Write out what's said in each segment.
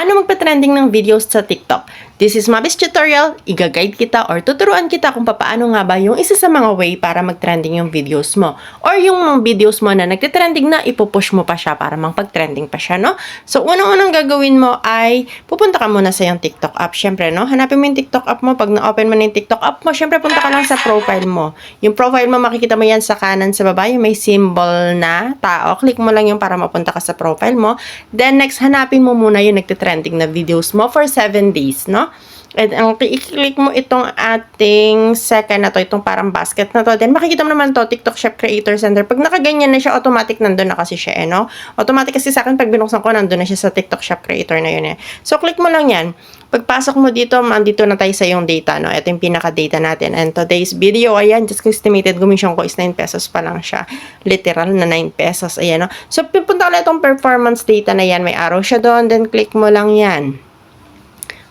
paano magpa-trending ng videos sa TikTok. This is Mabis Tutorial. Iga-guide kita or tuturuan kita kung paano nga ba yung isa sa mga way para mag-trending yung videos mo. Or yung mga videos mo na nagtitrending na, ipupush mo pa siya para mang-pag-trending pa siya, no? So, unang-unang gagawin mo ay pupunta ka muna sa yung TikTok app. Siyempre, no? Hanapin mo yung TikTok app mo. Pag na-open mo na yung TikTok app mo, siyempre, punta ka lang sa profile mo. Yung profile mo, makikita mo yan sa kanan sa baba, yung may symbol na tao. Click mo lang yung para mapunta ka sa profile mo. Then, next, hanapin mo muna yung nagtitrending na videos mo for 7 days, no? And ang i-click mo itong ating second na to, itong parang basket na to. Then makikita mo naman to, TikTok Shop Creator Center. Pag nakaganyan na siya, automatic nandun na kasi siya eh, no? Automatic kasi sa akin, pag binuksan ko, nandun na siya sa TikTok Shop Creator na yun eh. So, click mo lang yan. Pagpasok mo dito, andito na tayo sa yung data, no? Ito yung pinaka-data natin. And today's video, ayan, just estimated commission ko is 9 pesos pa lang siya. Literal na 9 pesos, ayan, no? So, pupunta ka na itong performance data na yan. May arrow siya doon, then click mo lang yan.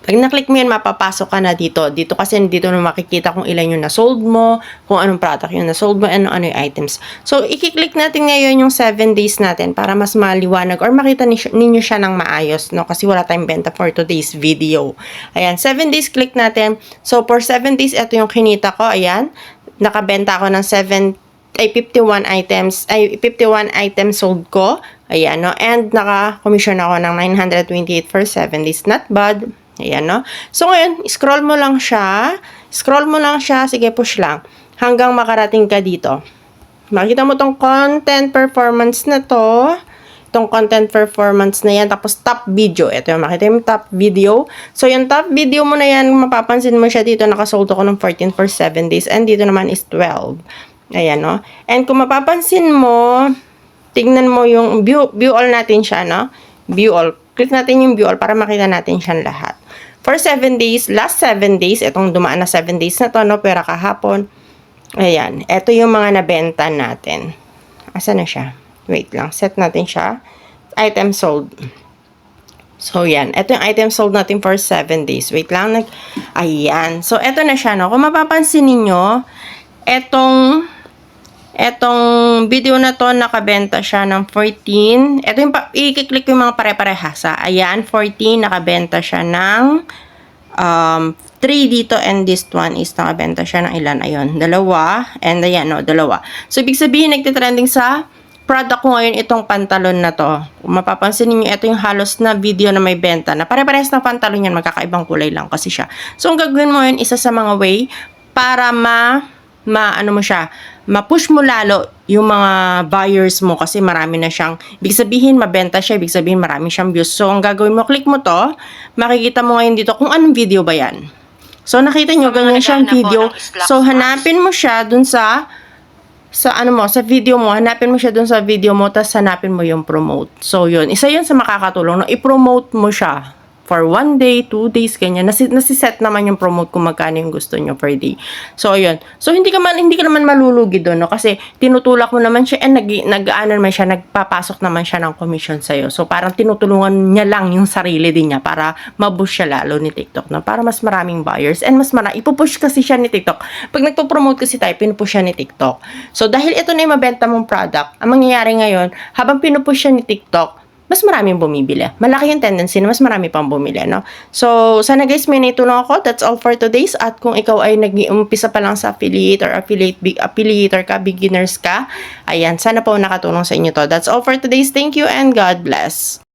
Pag na-click mo yan, mapapasok ka na dito. Dito kasi dito na makikita kung ilan yung na-sold mo, kung anong product yung na-sold mo, ano, ano yung items. So, i-click natin ngayon yung 7 days natin para mas maliwanag or makita ni- ninyo siya ng maayos, no? Kasi wala tayong benta for today's video. Ayan, 7 days, click natin. So, for 7 days, ito yung kinita ko. Ayan, nakabenta ako ng 7 ay 51 items, ay 51 items sold ko. Ayan, no? And naka-commission ako ng 928 for 7 days. Not bad. Ayan, no? So, ngayon, scroll mo lang siya. Scroll mo lang siya. Sige, push lang. Hanggang makarating ka dito. Makita mo tong content performance na to. Itong content performance na yan. Tapos, top video. Ito yung makita yung top video. So, yung top video mo na yan, mapapansin mo siya dito. Nakasold ako ng 14 for 7 days. And dito naman is 12. Ayan, no? And kung mapapansin mo, tignan mo yung view, view all natin siya, no? View all. Click natin yung view all para makita natin siyang lahat. For 7 days, last 7 days, itong dumaan na 7 days na to, no? Pero kahapon, ayan, ito yung mga nabenta natin. Asa na siya? Wait lang, set natin siya. Item sold. So, yan. Ito yung item sold natin for 7 days. Wait lang. Nag... Ayan. So, ito na siya, no? Kung mapapansin ninyo, etong etong video na to, nakabenta siya ng 14. Ito yung, i-click ko yung mga pare-parehasa. Ayan, 14, nakabenta siya ng um, 3 dito and this one is nakabenta siya ng ilan. Ayun, dalawa. And ayan, no, dalawa. So, ibig sabihin, nagtitrending sa product ko ngayon itong pantalon na to. Kung mapapansin niyo ito yung halos na video na may benta na pare-parehas ng pantalon yan, magkakaibang kulay lang kasi siya. So, ang gagawin mo yun, isa sa mga way para ma ma ano mo siya, ma-push mo lalo yung mga buyers mo kasi marami na siyang, ibig sabihin mabenta siya, ibig sabihin marami siyang views. So, ang gagawin mo, click mo to, makikita mo ngayon dito kung anong video ba yan. So, nakita nyo, ganyan siyang video. So, hanapin mo siya dun sa sa ano mo, sa video mo, hanapin mo siya dun sa video mo, tapos hanapin mo yung promote. So, yun. Isa yun sa makakatulong. No? I-promote mo siya for one day, two days, ganyan. Nasi, nasiset naman yung promote kung magkano yung gusto nyo per day. So, ayun. So, hindi ka man, hindi ka naman malulugi doon, no? Kasi, tinutulak mo naman siya, and nag, nag, ano naman siya, nagpapasok naman siya ng commission sa'yo. So, parang tinutulungan niya lang yung sarili din niya para mabush siya lalo ni TikTok, no? Para mas maraming buyers. And mas marami, ipupush kasi siya ni TikTok. Pag nagpo-promote kasi tayo, pinupush siya ni TikTok. So, dahil ito na yung mabenta mong product, ang mangyayari ngayon, habang pinupush siya ni TikTok, mas maraming bumibili. Malaki yung tendency na mas marami pang bumili, no? So, sana guys, may naitulong ako. That's all for today's. At kung ikaw ay nag-umpisa pa lang sa affiliate or affiliate, big affiliator ka, beginners ka, ayan, sana po nakatulong sa inyo to. That's all for today's. Thank you and God bless.